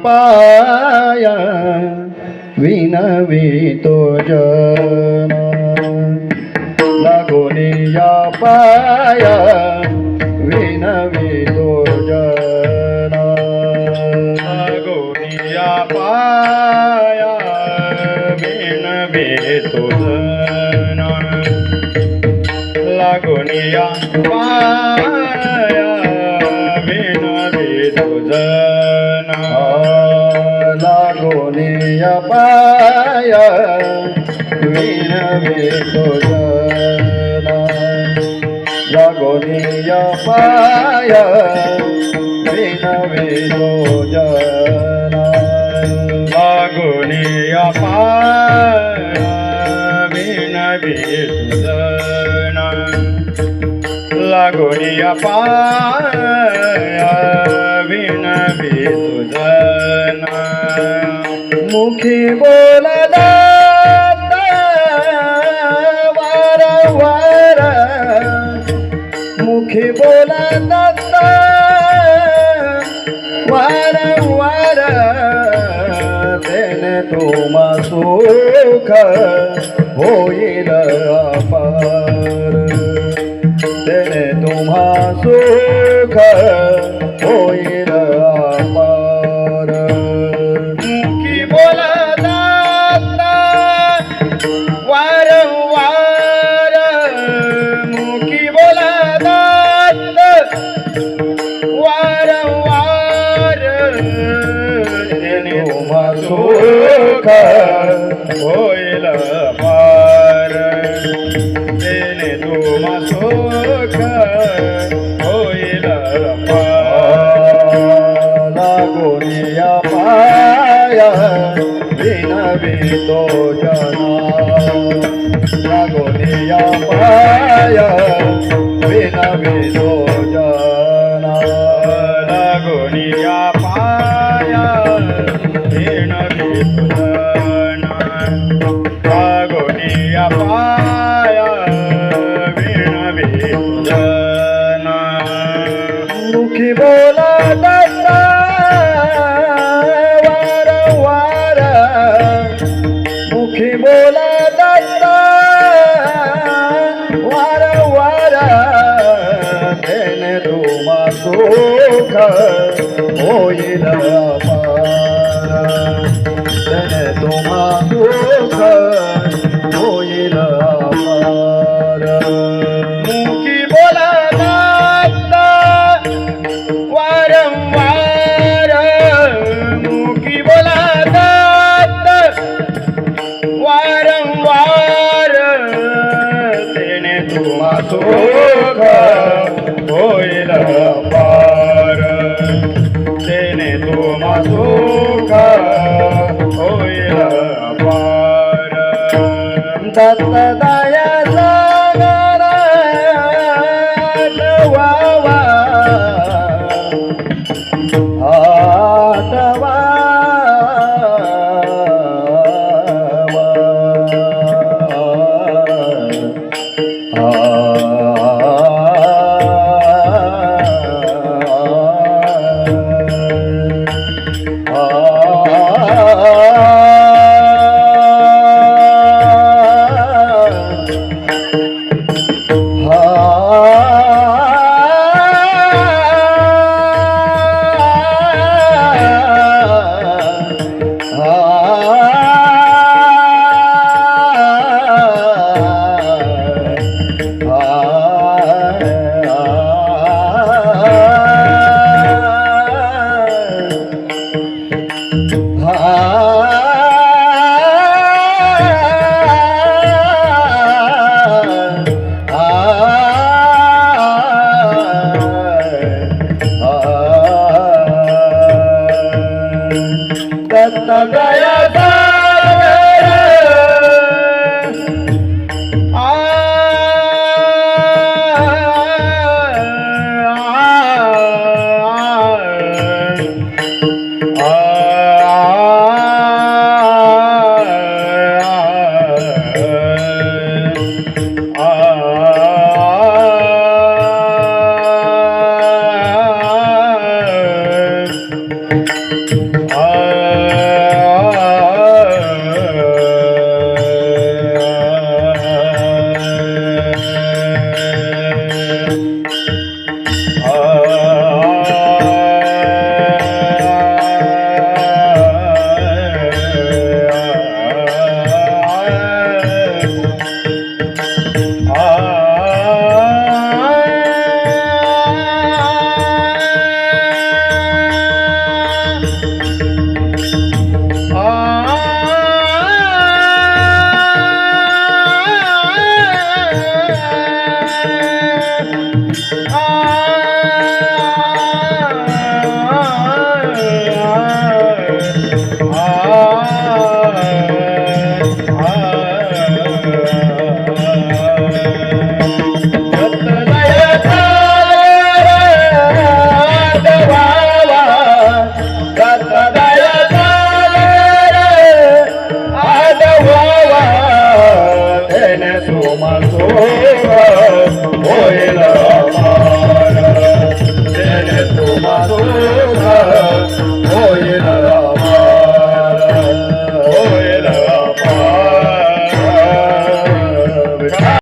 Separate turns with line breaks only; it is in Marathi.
पाया विनवितो जन लागोनिया पाया विनवी तो जन
गोनिया पाया बिन तुझन. लागोनिया पाया
विनवी तो जन लागोनिया पाय विनवी
लागोनिया पाया बिन तुझन
मुखी बोला सुख होईल अपार. तेने तुम्हा सुख होईल अपार.
मुखी बोलतात वारंवार मुखी बोलतात वारंवार त्याने
तुम्हा सुख
होईल पार त्याने तुम्हा सुख होईल
लागोनिया पाया विनवी तो जना लागोनिया
ऋण विपुलन
मुखी बोला दत्ता वारंवार. मुखी बोला दत्ता वारंवार. तेने तुम्हा सुख होईल अपार. तेने तुम्हा सुख